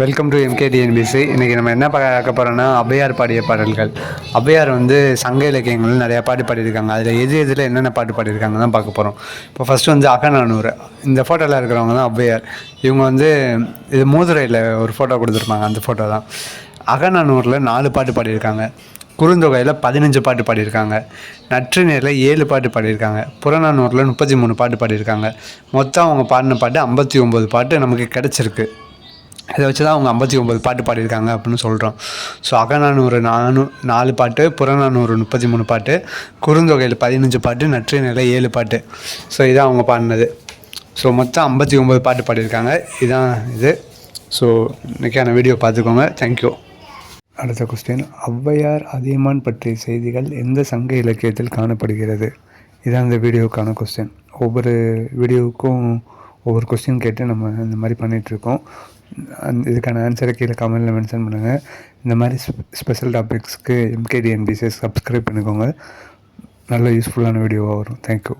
Welcome to எம்கேடிஎன்பிசி இன்றைக்கி நம்ம என்ன பார்க்க போகிறோன்னா ஔவையார் பாடிய பாடல்கள். ஔவையார் வந்து சங்க இலக்கியங்கள் நிறையா பாட்டு பாடியிருக்காங்க. அதில் எது எதில் என்னென்ன பாட்டு பாடியிருக்காங்க தான் பார்க்க போகிறோம் இப்போ ஃபஸ்ட்டு வந்து அகநானூறு. இந்த ஃபோட்டோவில் இருக்கிறவங்க தான் ஔவையார் இவங்க வந்து இது மூதுரையில் ஒரு ஃபோட்டோ கொடுத்துருப்பாங்க அந்த ஃபோட்டோ தான். அகநானூரில் நாலு பாட்டு பாடியிருக்காங்க. குறுந்தொகையில் பதினஞ்சு பாட்டு பாடியிருக்காங்க. நற்றினியில் ஏழு பாட்டு பாடியிருக்காங்க. புறநானூரில் முப்பத்தி மூணு பாட்டு பாடியிருக்காங்க. மொத்தம் அவங்க பாடின பாட்டு ஐம்பத்தி ஒம்பது பாட்டு நமக்கு கிடச்சிருக்கு. இதை வச்சு தான் அவங்க ஐம்பத்தி ஒம்பது பாட்டு பாடியிருக்காங்க அப்படின்னு சொல்கிறோம் ஸோ அகநானூறு நானூ நாலு பாட்டு புறநானூறு முப்பத்தி மூணு பாட்டு குறுந்தொகையில் பதினஞ்சு பாட்டு நற்றினையில் ஏழு பாட்டு. ஸோ இதான் அவங்க பாடினது. ஸோ மொத்தம் ஐம்பத்தி ஒம்பது பாட்டு பாடியிருக்காங்க. இதுதான் இது. ஸோ இன்றைக்கான வீடியோ பார்த்துக்கோங்க. தேங்க்யூ அடுத்த கொஸ்டின் ஔவையார் அதியமான் பற்றிய செய்திகள் எந்த சங்க இலக்கியத்தில் காணப்படுகிறது? இதான் இந்த வீடியோக்கான கொஸ்டின் ஒவ்வொரு வீடியோவுக்கும் ஒவ்வொரு கொஸ்டின் கேட்டு நம்ம இந்த மாதிரி பண்ணிகிட்ருக்கோம் அந் இதுக்கான ஆன்சரை கீழே கமெண்டில் மென்ஷன் பண்ணுங்கள் இந்த மாதிரி ஸ்பெஷல் டாபிக்ஸ்க்கு எம்கேடிஎன்பிசிஎஸ் சப்ஸ்கிரைப் பண்ணிக்கோங்க. நல்ல யூஸ்ஃபுல்லான வீடியோவாக வரும். தேங்க்யூ